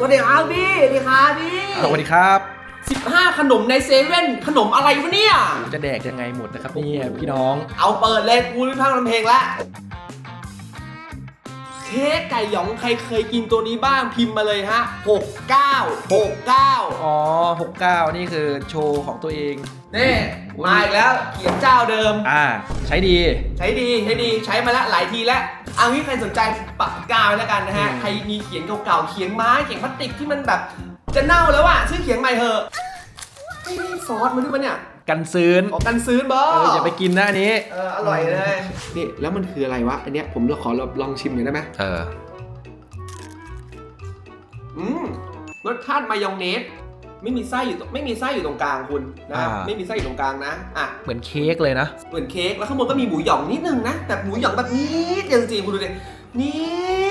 สวัสดีครับพี่สวัสดีครับพี่สวัสดีครับ15 ขนมในเซเว่นขนมอะไรวะเนี่ย จะแดกยังไงหมดนะครับเนี่ยพี่น้อง เอาเปิดเลยกูรีบพังลำเพลงละ เค้กไก่หยองใครเคยกินตัวนี้บ้างพิมพ์มาเลยฮะ69 69อ๋อ 69 นี่คือโชว์ของตัวเองนี่มาอีกแล้วเขียนเจ้าเดิม อ่า ใช้ดี ใช้ดีใช้ดีใช้มาแล้วหลายทีแล้วเอางี้ใครสนใจปากกาไว้แล้วกันนะฮะอืมใครมีเขียนเก่าๆเขียนไม้เขียนพลาสติกที่มันแบบจะเน่าแล้วอะซื้อเขียนใหม่เถอะไม่ได้ซอสมาด้วยปะเนี่ย กันซื้นออกกันซื้อบอเอออย่าไปกินนะอันนี้ เอออร่อยเลย นี่แล้วมันคืออะไรวะ อันเนี้ยผมขอลองชิมหน่อยได้ไหมเออ อืมรสชาติมายองเนสไม่มีไส้อยู่ตรงไม่มีไส้อยู่ตรงกลางคุณนะครับอ่า ไม่มีไส้อยู่ตรงกลางนะอะเหมือนเค้กเลยนะ เหมือนเค้กแล้วข้างบนก็มีหมูหยองนิดนึงนะแต่หมูหยองแบบนิดเดียวจริงๆคุณดูดินิ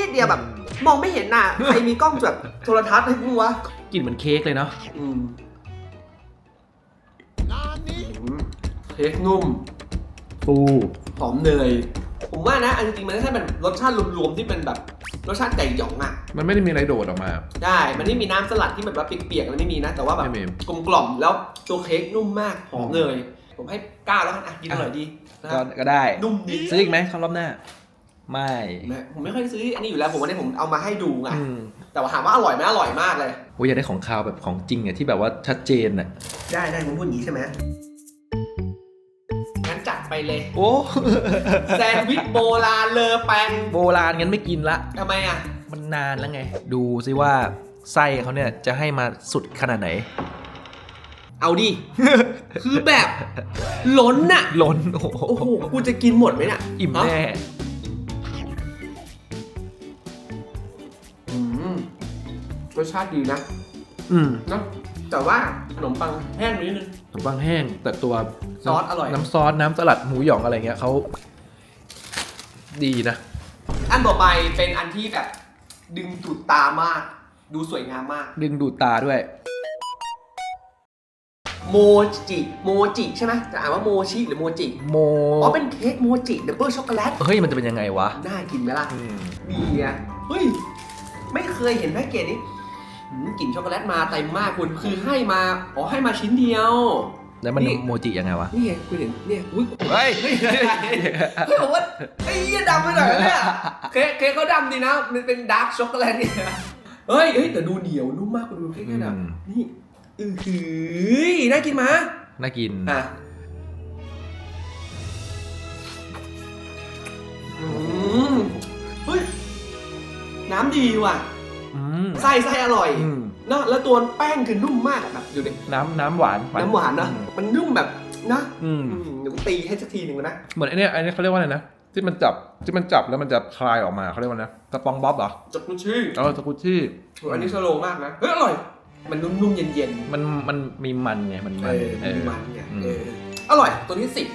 ดเดียวแบบมองไม่เห็นน่ะใครมีกล้องแบบโทรทัศน์ให้กูวะกลิ่นเหมือนเค้กเลยเนาะอืม เค้กนุ่ม ฟู หอมเนย ผมว่านะอันจริงๆมันไม่ใช่เป็นรสชาติรวมๆที่เป็นแบบรสชาติไก่หยองอะ มันไม่ได้มีอะไรโดดออกมา ได้ มันไม่มีน้ำสลัดที่แบบว่าเปียกๆอะไรไม่มีนะ แต่ว่าแบบไม่มี กลมกล่อมแล้วตัวเค้กนุ่มมากหอมเนยผมให้เก้าแล้วกันอะกินอร่อยดีนะคก็รับก็ได้ นุ่มดี ซื้ออีกไหมคำรอบหน้า ไม่ผมไม่ค่อยซื้ออันนี้อยู่แล้วผมวันนี้ผมเอามาให้ดูไงอืมแต่ว่าถามว่าอร่อยไหมอร่อยมากเลย โอ้ยอยากได้ของคาวแบบของจริงอะที่แบบว่าชัดเจนอะได้ได้คุณพูดอย่างนี้ใช่ไหมงั้นจัด ไปเลย โอ้ แซนด์วิชโบราณเลอแปงโบราณงั้นไม่กินละ ทำไมอะ มันนานแล้วไง ดูซิว่าไส้เขาเนี่ยจะให้มาสุดขนาดไหน เอาดิ คือแบบล้นน่ะ ล้น โอ้โหโอ้โห กูจะกินหมดไหมเนี่ยอิ่มฮะแน่อืมรสชาติดีนะอืม เนอะแต่ว่าขนมปังแห้งไปนิดนึงขน มปังแห้ง แต่ตัวซอสอร่อย น้ำซอสน้ำสลัดหมูหยองอะไรเงี้ยเขาดีนะ อันต่อไปเป็นอันที่แบบ ดึงดูดตามาก ดูสวยงามมาก ดึงดูดตาด้วย โมจิโมจิใช่ไหมจะอ่านว่าโมชิหรือโมจิ โมอ๋อเป็นเค้กโมจิดับเบิลช็อกโกแลต เฮ้ยมันจะเป็นยังไงวะน่ากินไหมล่ะ อืม มีอะเฮ้ย ไม่เคยเห็นแพ็กเกจนี้หืม กลิ่นช็อกโกแลตมาเต็มมากคุณคือให้มาอ๋อให้มาชิ้นเดียว แล้วมันนี่ โมจิยังไงวะ นี่ไงคุณเห็นเนี่ยอุ้ยเฮ้ยเฮ้ย เฮ้ยผมว่าไอ้เหี้ยดำไปหน่อยนะเนี่ยเค้กเค้กเขาดำดีนะมันเป็นดาร์กช็อกโกแลตเนี่ยเฮ้ยเฮ้ยแต่ดูเหนียวนุ่มมากคุณดูเค้กเนี่ยนะอืม นี่อือหือน่ากินมาน่ากิน อะอืมเฮ้ยน้ำดีว่ะอื ม ไส้ไส้อร่อยอืมเนอะแล้วตัวแป้งคือนุ่มมากอะแบบดูดิน้ำน้ำหวานน้ำหวานนะมันนุ่มแบบนะอืม อืมเดี๋ยวกูตีให้สักทีหนึ่งนะเหมือนไอเนี้ยไอเนี้ยเขาเรียกว่าอะไรนะที่มันจับที่มันจับแล้วมันจะคลายออกมาเขาเรียกว่านะสปองบ๊อบเหรอจับกุชี่เออสกุชชี่โอ้อันนี้สโลว์มากนะเฮ้ยอร่อย มันนุ่มๆเย็นมันมันมีมันไงมันๆมันเออเอมีอ มันเนี่ยอืม เอออร่อยตัวที่สิบ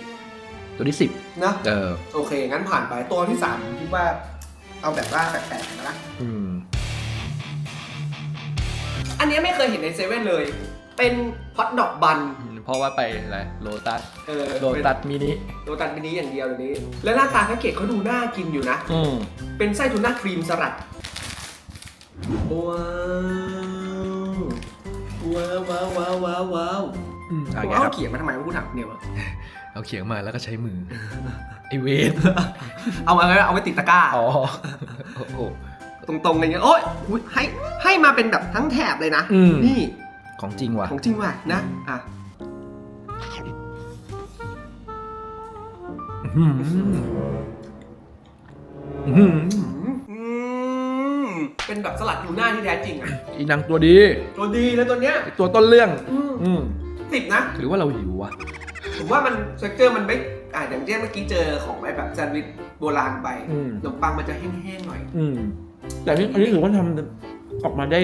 ตัวที่สิบนะ เออโอเค งั้นผ่านไปตัวที่สามผมคิดว่า เอาแบบว่าแปลกๆนะอืม อันนี้ไม่เคยเห็นในเซเว่นเลย เป็นฮอทดอกบัน เพราะว่าไปอะไรโลตัสเออ โลตัสมินิโรตัสมินิอย่างเดียวเดี๋ยวนี้ แล้วหน้าตาแพ็กเกจเขาดูน่ากินอยู่นะ อืมเป็นไส้ทูน่าครีมสลัด ว้าว ว้าวว้าวว้าวว้าวว้าวอืมผอะมไงเอาครับเขียงมาทำไมวะกูถามเนี่ยวะเอาเขียงมาแล้วก็ใช้มือ ไอเวนเอามาเอาไว้ติดตะกร้า อ๋อโอ้โหตรงๆอะไรเงี้ยโอ๊ยอุ๊ยให้ ให้มาเป็นแบบทั้งแถบเลยนะ อืม นี่ของจริงว่ะ ของจริงว่ะนะอะอื้อหืออื้อหืออืมเป็นแบบสลัดทูน่าที่แท้จริงอะ อีนางตัวดีตัวดีแล้วตัวเนี้ยไอ้ตัวต้นเรื่อง อืมอืมสิบนะ หรือว่าเราหิววะ ผมว่ามันสเกอร์มันไม่อ่าอย่างเช่นเมื่อกี้เจอของไอ้แบบแซนด์วิชโบราณไปอืม ขนมปังมันจะแห้งๆหน่อย อืม แต่นี่อันนี้ถือว่าทำ ออกมาได้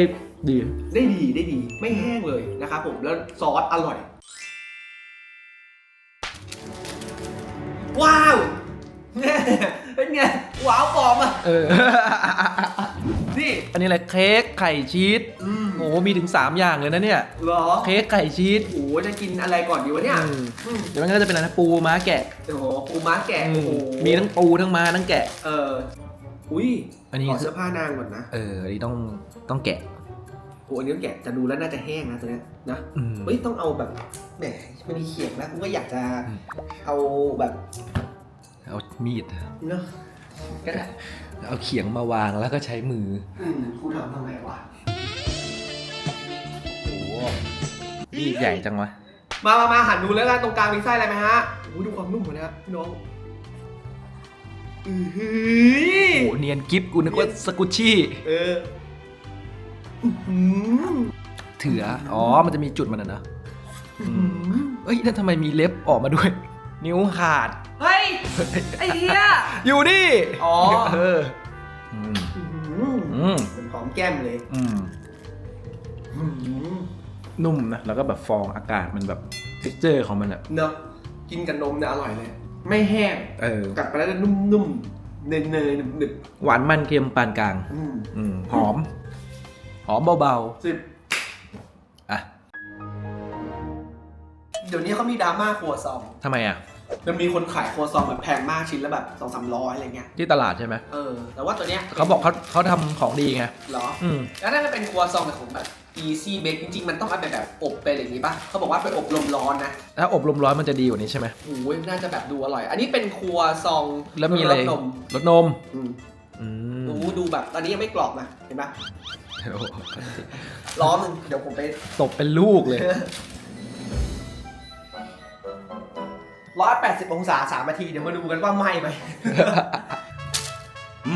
ดี ได้ดีได้ดี ไม่แห้งเลยนะครับผมแล้วซอสอร่อย ว้าวเป็นไงว้าวปลอมอะเออ นี่อันนี้อะไรเค้กไข่ชีสอืมโอ้โหมีถึง 3 อย่างเลยนะเนี่ย เหรอเค้กไข่ชีสโอ้โหจะกินอะไรก่อนดีวะเนี่ยอืมอืมเดี๋ยวมันก็จะเป็นอะไรนะปูม้าแกะโอ้โหปูม้าแกะอืโอ้มโหมีทั้งปูทั้งม้าทั้งแกะ เอออุ้ยอันนี้ ขอคือเสื้อผ้านางก่อนนะ เอออันนี้ต้อง ต้องแกะโอ้อันนี้แกะจะดูแล้วน่าจะแห้งนะตัวเนี้ยนะอืม เฮ้ยต้องเอาแบบแหมมันมีเขียงแล้วกูก็อยากจะอืม เอาแบบเอามีด เนาะก็ได้เอาเขียงมาวางแล้วก็ใช้มือ อืมกูทำทำไมวะโอ้มีดใหญ่จังวะ มามามาหันดูแล้วกันตรงกลางมีไส้อะไรไหมฮะโอ้ดูความนุ่มของนะครับพี่น้องอือหือ โอ้เนียนกิฟกูนึกว่าสกุชชี่ เอออื้อหือ เถืออ๋อ มันจะมีจุดมันอะนะอื้อหือเอ้ยนั่นทำไมมีเล็บออกมาด้วย นิ้วขาด เฮ้ย ไอ้เหี้ย อยู่นี่ อ๋อ เอออืมอื้อหืออืมเป็นหอมแก้มเลยอืมอื้อหือนุ่มนะ แล้วก็แบบฟองอากาศมันแบบเท็กเจอร์ของมันอะเนอะกินกับนมเนี่ยอร่อยเลย ไม่แห้งเออกัดไปแล้วจะนุ่มๆ เนยๆหนึบหวานมันเค็มปานกลางๆอืมอืมหอม หอมเบาสิบๆ อะเดี๋ยวนี้เขามีดราม่าครัวซองทำไมอะ มันมีคนขายครัวซองแบบแพงมากชิ้นละแบบสองสามร้อยอะไรเงี้ย ที่ตลาดใช่ไหม เออ แต่ว่าตัวเนี้ยเขาบอกเขาเขาทำของดีไง เหรอ อืม แล้วน่าจะเป็นครัวซองแบบของแบบ easy bake จริงๆ มันต้องเอาไปแบบอบไปอะไรอย่างงี้ป่ะ เขาบอกว่าไปอบลมร้อนนะถ้าอบลมร้อนมันจะดีกว่านี้ใช่ไหม โอ้ยน่าจะแบบดูอร่อย อันนี้เป็นครัวซองแล้วมีอะไรสนมรสนม อืม อืม ดูดูแบบตอนนี้ยังไม่กรอบนะ เห็นปะ โอ้โหร้อนหนึงเดี๋ยวผมไปตบเป็นลูกเลย ร้อยแปดสิบองศาสามนาที เดี๋ยวมาดูกันว่าไหม้ไหม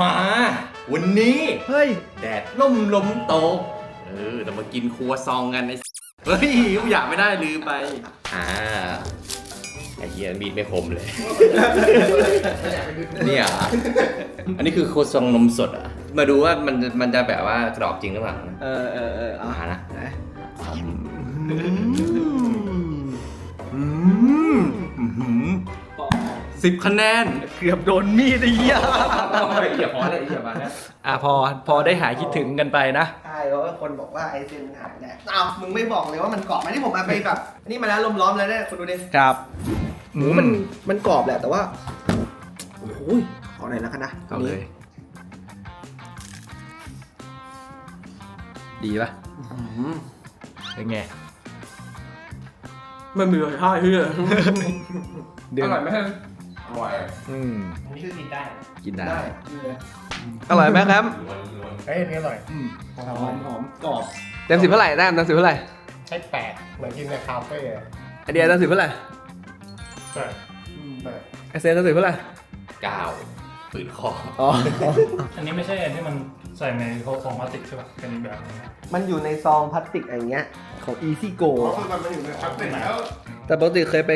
มา วันนี้ เฮ้ย แดดล่มลมตก เออเรามากินครัวซองกันไอ้ เฮ้ยกูอยากไม่ได้ลืมไป อ่าไอ้เหี้ยมีดไม่คมเลย เนี่ยเหรออันนี้คือครัวซองนมสดอะ มาดูว่ามันมันจะแบบว่ากรอบจริงหรือเปล่านะเออเออเออเอาอ่านะสิบคะแนน เกือบโดนมีดไอ้เหี้ยเหี้ยพอแล้วไอ้เหี้ยมาแล้วอะพอพอได้หายคิดถึงกันไปนะ ใช่เพราะว่าคนบอกว่าไอเซนมันหายแน่อ้าวมึงไม่บอกเลยว่ามันกรอบไหมที่ผมเอาไปแบบอันนี่มาแล้วลมร้อนแล้วเนี่ยคุณดูดิครับหมูมันมันกรอบแหละแต่ว่าโอ้โหขอหน่อยแล้วกันนะเอาเลย ดีปะอืมเป็นไงมันมีรสชาติที่เดืออร่อยไหมอร่อยอืมอันนี้คือกินได้กินได้ได้อร่อยไหมครับเฮ้ยอันนี้อร่อยหอมหอมกรอบเต็มสิบเท่าไหร่แต้มเต็มสิบเท่าไหร่ใช้แปดเหมือนกินในคาเฟ่อะไอเดียเต็มสิบเท่าไหร่แปดแปดไอเซนเต็มสิบเท่าไหร่เก้าฝืนคออ๋ออันนี้ไม่ใช่อันที่มัน ใส่ในโคของพลาสติกใช่ป่ะเป็นอีกแบบนึงนะมันอยู่ในซองพลาสติกอะไรเงี้ยของ Easy Go คือมันอยู่ในคาเฟ่แล้วแต่ปกติเคยไป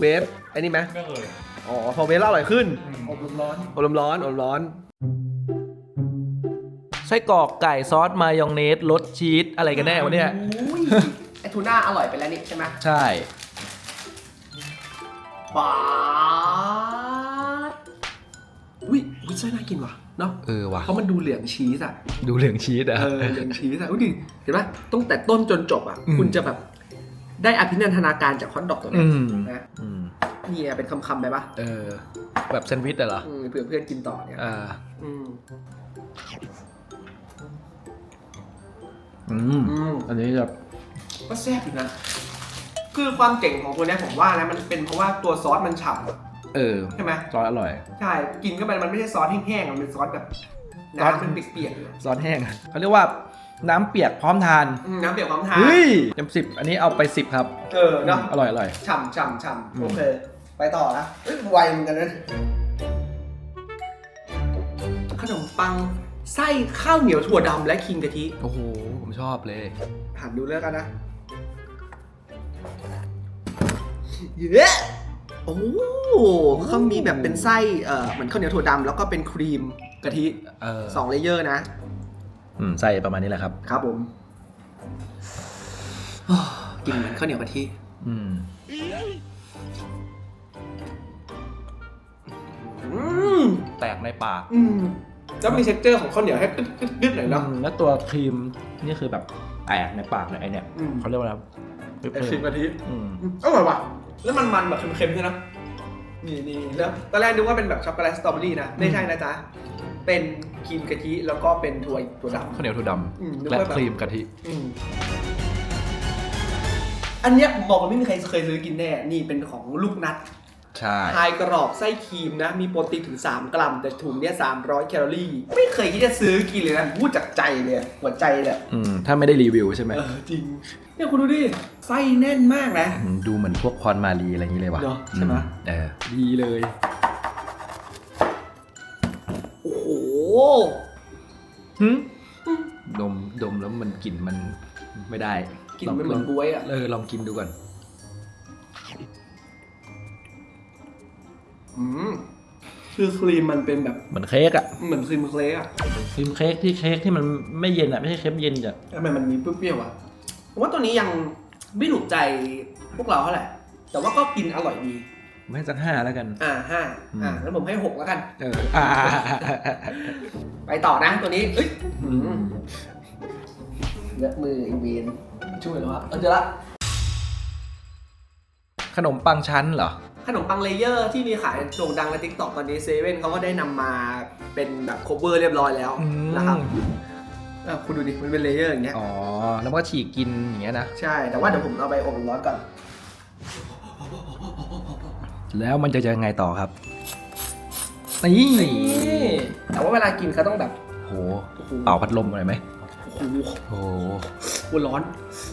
เวฟไอ้นี่ไหมก็เลยอ๋อพอเวฟแล้วอร่อยขึ้น อืมอบลมร้อน อบลมร้อนอบลมร้อน ไส้กรอกไก่ซอสมายองเนสรสชีสอะไรกันแน่วะเนี่ย อุ้ยไอทูน่าอร่อยไปแล้วนี่ใช่ไหมใช่ปาดอุ้ยอุ้ยไส้น่ากินว่ะ เนาะเออว่ะเพราะมันดูเหลืองชีสอะ ดูเหลืองชีสอะเออเหลืองชีสอะอุ้ยดิเห็นไหมตั้งแต่ต้นจนจบอะอืมคุณจะแบบได้อภินันทนาการจากฮอทดอกตัวอืเนี้ยมนะอืมนี่ไงเป็นคำๆไปปะเออ แบบแซนด์วิชอะเหรออืมเผื่อเพื่อนกินต่อเนี่ยอ่าอืมอืมอืมอันนี้จะก็แซ่บอยู่นะ คือความเจ๋งของตัวเนี้ยผมว่านะมันเป็นเพราะว่าตัวซอสมันฉ่ำอะ เออใช่ไหมซอสอร่อย ใช่กินเข้าไปมันไม่ใช่ซอสแห้งๆมันเป็นซอสแบบซอสน้ำมันเปียกๆเลยซอสแห้งเขาเรียกว่าน้ำเปียกพร้อมทานอืมน้ำเปียกความทานเฮ้ยเต็มสิบอันนี้เอาไปสิบครับ เออเนาะอร่อยอร่อยฉ่ำฉ่ำฉ่อืมำโอเค ไปต่อนะเอ้ยไวเหมือนกันนะขนมปังไส้ข้าวเหนียวถั่วดำและคิงกะทิ โอ้โห ผมชอบเลยหันดูแล้วกันนะ เย้ โอ้เขามีแบบเป็นไส้เอ่อเหมือนข้าวเหนียวถั่วดำแล้วก็เป็นครีมกะทิเออสองเลเยอร์นะ อืมใส่ประมาณนี้แหละครับ ครับผมอ้าวกินเหมือนข้าวเหนียวกะทิอืมอืมแตกในปากอืมแล้วมีเท็กเจอร์ของข้าวเหนียวให้กึ๊ดกึ๊ดกึ๊ดหน่อยเนาะ อืมแล้วตัวครีมนี่คือแบบแตกในปากเลยไอเนี่ยอืม เขาเรียกว่าอะไรไอครีมกะทิอืมอืมอร่อยว่ะ แล้วมันมันแบบเค็มๆด้วยนะนี่นี่แล้วตอนแรกนึกว่าเป็นแบบช็อกโกแลตสตรอเบอรี่นะไม่ใช่นะจ๊ะเป็นครีมกะทิแล้วก็เป็นถั่วถั่วดำข้าวเหนียวถั่วดอืมนึกำและว่าแบบครีมกะทิอืมอันเนี้ยผมบอกว่าไม่มีใครเคยซื้อกินแน่ นี่เป็นของลูกนัด ใช่พายกรอบไส้ครีมนะ มีโปรตีนถึง 3 กรัม แต่ถุงเนี้ย300 แคลอรี่ ไม่เคยคิดจะซื้อกินเลยนะพูดจากใจเลยอะหัวใจเลยอะอืมถ้าไม่ได้รีวิวใช่ไหมเออจริง เนี่ยคุณดูดิ ไส้แน่นมากนะ อืมดูเหมือนพวกคอนมารีอะไรอย่างนี้เลยว่ะเนอะใช่ไหม อืเออดีเลย โอ้โหดมดมแล้วมันกลิ่นมันไม่ได้กลินมันเหมือนบวยอะ เออลองกินดูก่อน อืมคือครีมมันเป็นแบบเหมือนเค้กอะเหมือนครีมเคลกอะครีมเค้กที่เค้กที่มันไม่เย็นอะไม่ใช่เค้กเย็นจ้ะทำไมมันมีเปรี้ยวๆอะผมว่าตัวนี้ยังไม่ถูกใจพวกเราเท่าไหร่แต่ว่าก็กินอร่อยดีไม่สักห้าแล้วกัน อ่าห้าอืมอ่าแล้วผมให้หกแล้วกัน เอออ่าไปต่อนะตัวนี้เอ้ยอืมเลอะมืออีเวนช่วยแล้ววะเออเจอละขนมปังชั้นเหรอ ขนมปังเลเยอร์ที่มีขายโด่งดังในทิกตอกตอนนี้เซเว่นเขาก็ได้นำมาเป็นแบบโคเวอร์เรียบร้อยแล้วอืมนะครับอะคุณดูดิมันเป็นเลเยอร์อย่างเงี้ยอ๋อ แล้วมันก็ฉีกกินอย่างเงี้ยนะ ใช่แต่ว่าเดี๋ยวผมเอาไปอบร้อนก่อน แล้วมันจะยังไงต่อครับ นี่แต่ว่าเวลากินเขาต้องแบบโห โอ้โหเป่าพัดลมหน่อยไหมโอ้โห โอ้โหร้อน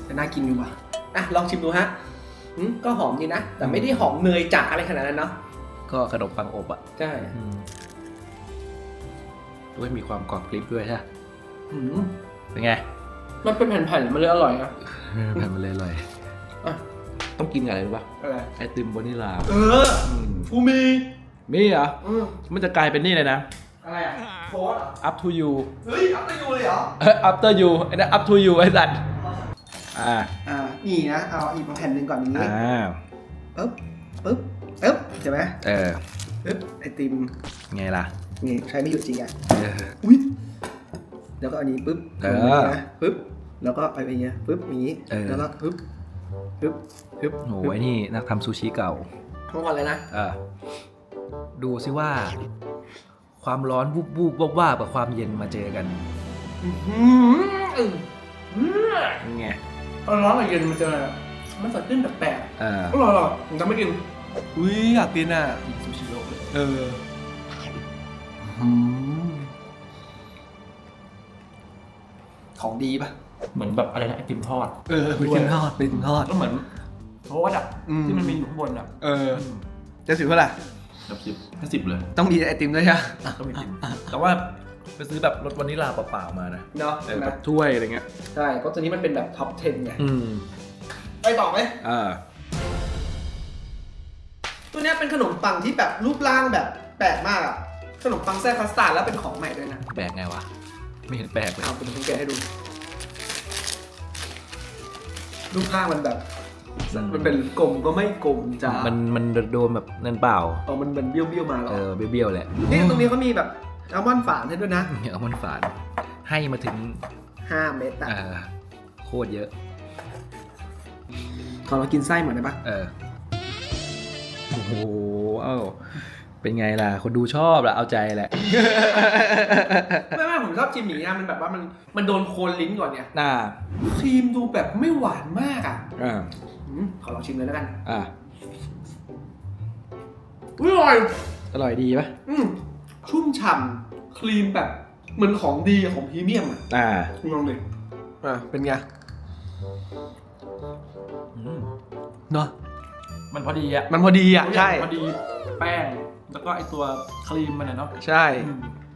แต่น่ากินอยู่ว่ะอะลองชิมดูฮะอืม ก็หอมดีนะ แต่ไม่ได้หอมเนยจ๋าอะไรขนาดนั้นเนาะก็ขนมปังอบอะใช่อืมด้วยมีความกรอบกริบด้วยใช่ไหมอืมเป็นไง มันเป็นแผ่นๆมันเลยอร่อยนะแผ่นมันเลยเลยอะต้องกินกับอะไรรู้ป่ะอะไรไอติมวานิลาเอออืมฟูมีมีเหรออืมมันจะกลายเป็นนี่เลยนะอะไรอะโค้ดเหรอ up to you เฮ้ยอัพไปดูเลยเหรอเอ้ย after you ไอ้นั่น up to you ไอ้สัตว์อ่าอ่า นี่นะ เอาอีกแผ่นหนึ่งก่อนอย่างนี้อ่าปึ๊บปึ๊บปึ๊บใช่ไหมเออปึ๊บไอติมไงล่ะนี่ใช้ไม่หยุดจริงอะเอออุ้ยแล้วก็อันนี้ปึ๊บเออ ลงไปนะปึ๊บแล้วก็ไปอย่างเงี้ยปึ๊บอย่างงี้เออ แล้วก็ปึ๊บปึ๊บปึ๊บโหไอ้นี่นักทำซูชิเก่า ทั้งวันเลยนะ เออดูซิว่า ความร้อนวูบวูบวาบวาบกับความเย็นมาเจอกันอือหืออือหือไง เอาร้อนกับเย็นมาเจอกันมันสดขึ้นแปลกเออๆอร่อยหรอผมจะไม่กินอุ้ยอยากกินอะซูชิโร่เลยเออของดีปะเหมือนแบบอะไรนะไอติมทอด เออเป็นกินทอดเป็นกินทอด ก็เหมือนโทษอะอืม ที่มันมีอยู่ข้างบนอะเออจะสิบเท่าไหร่แบบสิบห้าสิบเลย ต้องมีไอติมด้วยใช่ไหม ก็ไม่กินแต่ว่า ไปซื้อแบบรสวานิลาเปล่าๆมานะเนาะเอใช่อไหมแบบถ้วยอะไรเงี้ย ใช่เพราะตัวนี้มันเป็นแบบท็อป 10 ไง อืมไปต่อไหม อ่า ตัวเนี้ยเป็นขนมปังที่แบบรูปร่างแบบแปลกมากอะขนมปังแซ่คัสตาร์ดแล้วเป็นของใหม่ด้วยนะแปลกไงวะ ไม่เห็นแปลกเลยเอาคุณผมแกะให้ดู รูปร่างมันแบบ มันเป็นกลมก็ไม่กลมจ้ามันมันโดนแบบนั่นเปล่า เออมันมันเบี้ยวเบี้ยวๆมาหรอเออเบี้ยวๆแหละ นี่ตรงนี้เขามีแบบ อัลมอนด์ฝานให้ด้วยนะเอามันฝานให้มาถึง5เม็ดอะเออโคตรเยอะ ขอเรากินไส้หมดได้ปะเออโอ้โหเอ้าเป็นไงล่ะ คนดูชอบล่ะ เอาใจแหละ ไม่ไม่ผมชอบจิมหมี่นะมันแบบว่ามันมันโดนโคนลิ้นก่อนเนี่ยน่าครีมดูแบบไม่หวานมากอะอ่าอืมขอลองชิมเลยแล้วกันอ่าอุ๊ยอร่อย อร่อยดีปะอืมชุ่มฉ่ำ ครีมแบบเหมือนของดีอะของพรีเมียมอะอ่าคุณลองดิอะเป็นไงอืมเนาะมันพอดีอะมันพอดีอะใช่พอดีแป้ง แล้วก็ไอตัวครีมมันอะเนาะใช่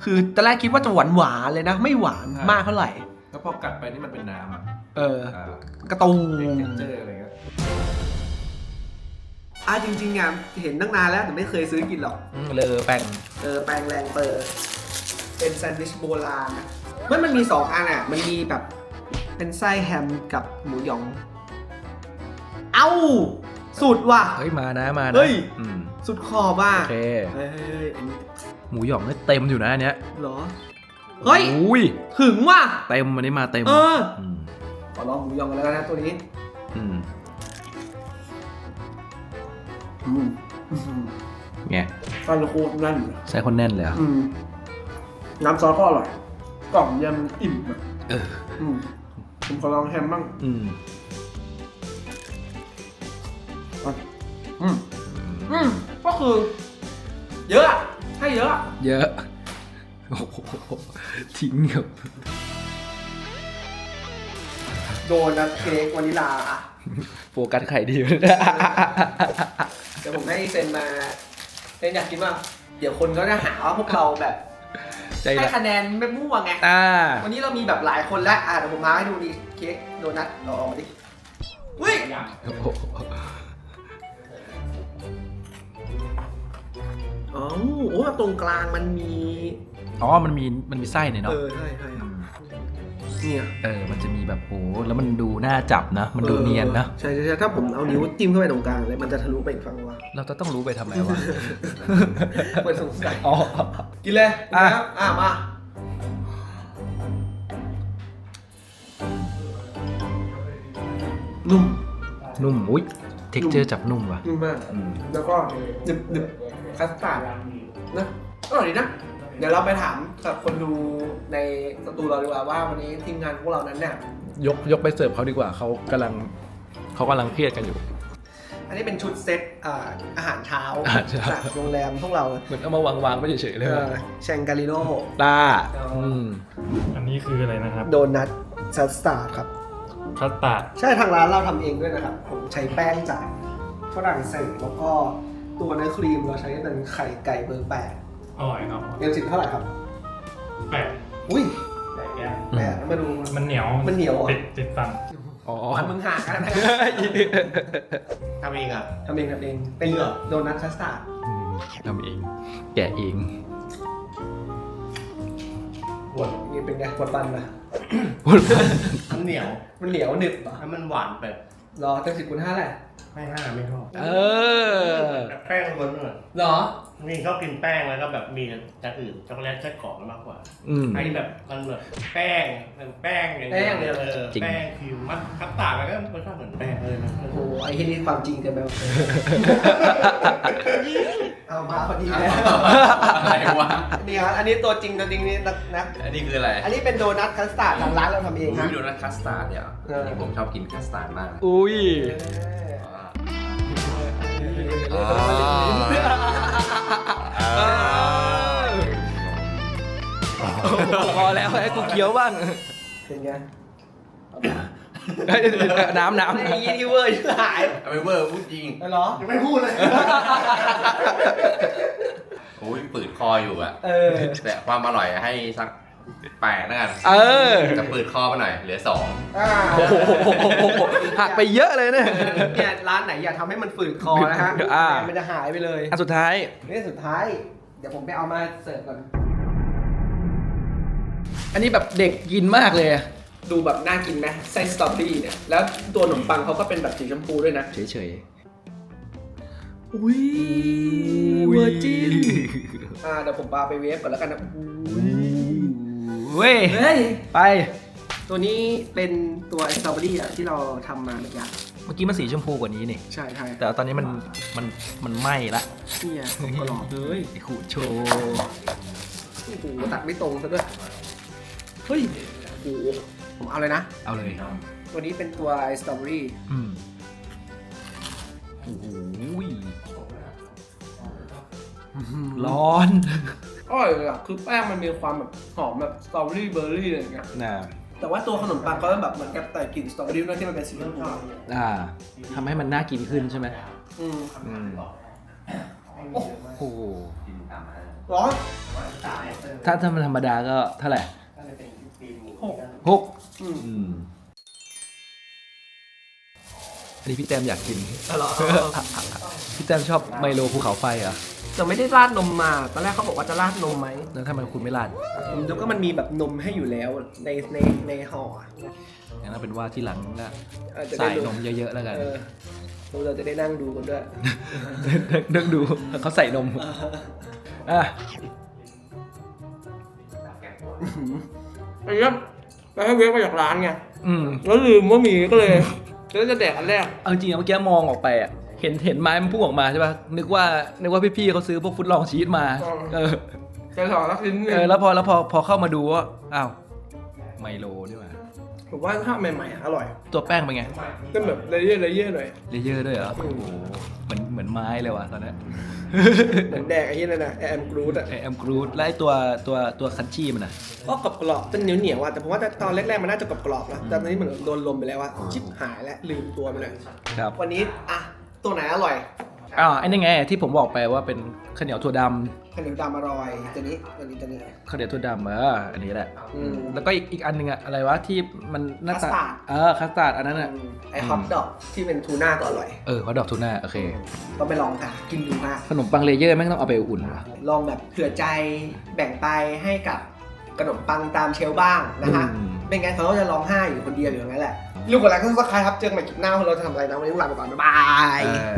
คือตอนแรกคิดว่าจะหวานหวานๆเลยนะ ไม่หวานใช่มากเท่าไหร่แล้วพอกัดไปนี่มันเป็นน้ำอะเอออ่ากระตูเท็มกเจอร์อะไรเงี้ยอะจริงๆอะเห็นตั้งนานแล้วแต่ไม่เคยซื้อกินหรอกอืมเลอแป้งเออแปลงแรงเปิด เป็นแซนด์วิชโบราณนะมันมันมีสองอันอะ มันมีแบบเป็นไส้แฮมกับหมูหยอง เอ้า สุดว่ะ เฮ้ยมานะมานะเฮ้ย อืมสุดขอบอะโอเคเฮ้ยเฮ้ยเฮ้ยอันนี้หมูหยองนี่เต็มอยู่นะอันเนี้ยเหรอ เฮ้ย อุ้ยถึงว่ะ เต็มอันนี้มาเต็มเออ มขอลองหมูหยองกันแล้วกันนะตัวนี้อืมอืมอืมไงฟันโคตรนั่นเลยใส่คนแน่นเลยเหรอะอืม น้ำซอสก็อร่อย กล่องยำมันอิ่มอะเอออืมผมขอลองแฮมบ้างอืมอืมอืมก็คือ เยอะอะให้เยอะอะเยอะโอ้โหทิ้งกับโดนัทเค้กวานิลาอะ โฟกัสไข่ดีเดี๋ยวผมให้เซนมาเซนอยากกินว่าเดี๋ยวคนก็จะหาว่าพวกเราแบบ ใจให้ละคะแนนไม่มั่วไง อ่า วันนี้เรามีแบบหลายคนแล้วอะเดี๋ยวผมมาให้ดูดิเค้กโดนัทเราออกมาดิเฮ้ยโอ้โหอ๋อโอ้ตรงกลางมันมี อ๋อ มันมี มันมีไส้เนี่ยเอเนาะอใช่ใช่ เนี่ยเออ มันจะมีแบบโอ้แล้วมันดูน่าจับนะ มันดูเนียนนะใช่ใช่ใช่ถ้าผมเอานิ้วจิ้มเข้าไปตรงกลางเลยมันจะทะลุไปอีกฝั่งวะเราจะต้องรู้ไปทำไมวะเปิดสงสัยอ๋อกินเลยอะนะครับอะมานุ่มนุ่มอุ้ยเท็กเจอร์จับนุ่มว่ะนุ่มมากอืมแล้วก็หนึบหนึบคัสตาร์ดนะอร่อยดีนะ เดี๋ยวเราไปถามกับคนดูในสตูเราดีกว่าว่าวันนี้ทีมงานพวกเรานั้นเนี่ยยกยกไปเสิร์ฟเขาดีกว่าเขากำลังเขากำลังเครียดกันอยู่ อันนี้เป็นชุดเซตอ่าอาหารเช้าอาหารเช้า จากโรงแรมพวกเราเหมือนเอามาวางวางๆไปเฉยๆเลยเอว่ะอแชงการิโนตาอ๋ออือืมอันนี้คืออะไรนะครับโดนัทคัสตาร์ดครับ คัสตาร์ดใช่ทางร้านเราทำเองด้วยนะครับ ผมใช้แป้งจากฝรั่งเศสแล้วก็ตัวเนื้อครีมเราใช้เป็นไข่ไก่เบอร์แปด อร่อยเนาะเอ็มสิบเท่าไหร่ครับ แปดอุ้ยแปดแก้วแปดมาดูมันเหนียวมันเหนียวเหรอติดติดฟันอ๋ออ๋อมึงห่างกันนะทำเองอะทำเองทำเองเป็นโดนัทคัสตาร์ดอืมทำเอง แกะเองปวดนี่เป็นไงปวดฟันนะมันเหนียว มันเหนียวหนึบเหรอแล้วมันหวานไปรอเต็มสิบคูณห้าแหละไม่ห้าไม่ชอบเออแบบแป้งล้วนเลยเหรอ นี่ชอบกินแป้งแล้วก็แบบมีอย่างอื่นช็อกโกแลตไส้กรอกมากกว่าอืม ไอ้แบบมันแบบแป้งมันแป้งอย่างแป้งเลยเออจริง แป้งครีมมันคัสตาร์ดมันก็รสชาติเหมือนแป้งเลยนะโอ้โหไอ้ที่นี่ความจริงกันแบบเอามาพอดีเลยอะไรวะ นี่ครับอันนี้ตัวจริงตัวจริงนี่นะนะอันนี้คืออะไรอันนี้เป็นโดนัทคัสตาร์ดทางร้านเราทำเองอุ้นะยโดนัทคัสตาร์ดเนี่ยเออ นี่ผมชอบกินคัสตาร์ดมากอุ้ย พอแล้วให้กูเคี้ยวบ้างเป็นไงเฮ้ยน้ำน้ำไอ้ยี่ที่เวอร์ที่หายเอาไปเวอร์พูดจริงเหรอยังไม่พูดเลย โอ้ยปืดคออยู่อะเออ แต่ความอร่อยให้สักแปดแล้วกันเออ จะปืดคอไปหน่อยเหลือสองอ่าโอ้โหหักไปเยอะเลยเนี่ย เนี่ยร้านไหนอย่าทำให้มันฝืดคอนะฮะอ่า มันจะหายไปเลย อันสุดท้าย นี่สุดท้าย เดี๋ยวผมไปเอามาเสิร์ฟก่อน อันนี้แบบเด็กกินมากเลยอะดูแบบน่ากินไหมไส้สตรอเบอรี่เนี่ย แล้วตัวขนมปังเขาก็เป็นแบบสีชมพูด้วยนะ เฉยอุ้ยๆเวอร์จินอ่าเดี๋ยวผมปาไปเวฟก่อนแล้วกันนะเว้ยเฮ้ย ไป ตัวนี้เป็นตัวสตรอเบอรี่อะที่เราทำมาเมื่อกี้เมื่อกี้มันสีชมพูกว่านี้นี่ ใช่ใช่แต่ตอนนี้มันมันมันไหม้ละนี่ไงผมก็ลองเลยไอ้ขูดโชว์โอ้โหตัดไม่ตรงซะด้วย เฮ้ยโอ้โหผมเอาเลยนะ เอาเลยตัวนี้เป็นตัวสตรอเบอรี่อืมโอ้โหร้อนอร่อยเลยอะคือแป้งมันมีความแบบหอมแบบสตรอเบอรี่เบอร์รี่อะไรอย่างเงี้ยน่ะแต่ว่าตัวขนมปังก็แบบเหมือนกับแต่กลิ่นสตรอเบอรี่ด้วยที่มันเป็นสีชมพูอ่าทำให้มันน่ากินขึ้นใช่ไหมอืมอืมโอ้โหร้อนถ้าถ้ามันธรรมดาก็เท่าไหร่ หกหกอืมอืมอันนี้พี่แต้มอยากกิน อร่อยพี่แต้มชอบไมโลภูเขาไฟเหรอะ แต่ไม่ได้ราดนมมา ตอนแรกเขาบอกว่าจะราดนมไหมแล้วทำไมคุณไม่ราดผมดูก็มันมีแบบนมให้อยู่แล้วในในในห่ออะงั้นเอาเป็นว่าที่หลังก็อาจจะใส่ได้ดูนมเยอะๆแล้วกันเออเราจะได้นั่งดูกันด้วย เดินดูเขาใส่นมอะอัน นี้ไปให้เวฟมาจากร้านไงอืมแล้วลืมว่ามีก็เลยก็จะแดกอันแรก เอาจริงๆอะเมื่อกี้มองออกไปอะเห็นเห็นไม้มันพุ่งออกมาใช่ป่ะนึกว่านึกว่าพี่ๆเขาซื้อพวกฟุตลองชีสมา อ๋อ เออจะสองสักชิ้นหนึงเออแล้วพอแล้วพอพอเข้ามาดูว่าอ้าวไมโลนี่หว่าผมว่าถ้าใหม่ๆอะอร่อยตัวแป้งเป็นไง ก็แบบเลเยอร์เลเยอร์หน่อย เลเยอร์ด้วยเหรอโอ้โหเหมือนเหมือนไม้เลยว่ะตอนเนี้ย เหมือนแดกไอ้ที่นั่นนะแอมกรูดอะไอแอมกรูดและไอตัวตัวตัวคันชี่มันอะ ก็กรอบกรอบๆเป็นเหนียวเหนียวๆอะแต่ผมว่าตอนแรกๆมันน่าจะกรอบกรอบๆนะแต่ตอนนี้เหมือนโดนลมไปแล้วว่าชิบหายแล้วลืมตัวไปเลยครับ วันนี้อะตัวไหนอร่อย อ่าไอ้นี่ไงที่ผมบอกไปว่าเป็นข้าวเหนียวถั่วดขนมดำอร่อยตัวนี้ตัวนี้ตัวนี้ำข้าวเหนียวถั่วดำเอออันนี้แหละอืมแล้วก็อีกอีกอันหนึงอะอะไรวะที่มันหน้าตาคัสตาร์ด เออคัสตาร์ดอันนั้นอะอืมไอฮอทดอกที่เป็นทูน่าก็อร่อยเออฮอทดอกทูน่าโอเค ก็ไปลองค่ะกินดูค่ะขนมปังเลเยอร์แม่งต้องเอาไปอุ่นว่ะลองแบบเผื่อใจแบ่งไปให้กับขนมปังตามเชลฟ์บ้างนะคะอืมไม่งั้นเขาก็จะร้องไห้อยู่คนเดียวอยู่อย่างนั้นแหละ ลูกกดไลค์ก็สักใครครับ เจอกันใหม่คลิปหน้าเราจะทำอะไรนะ วันนี้ต้องลาไปก่อน บ๊ายบายเออ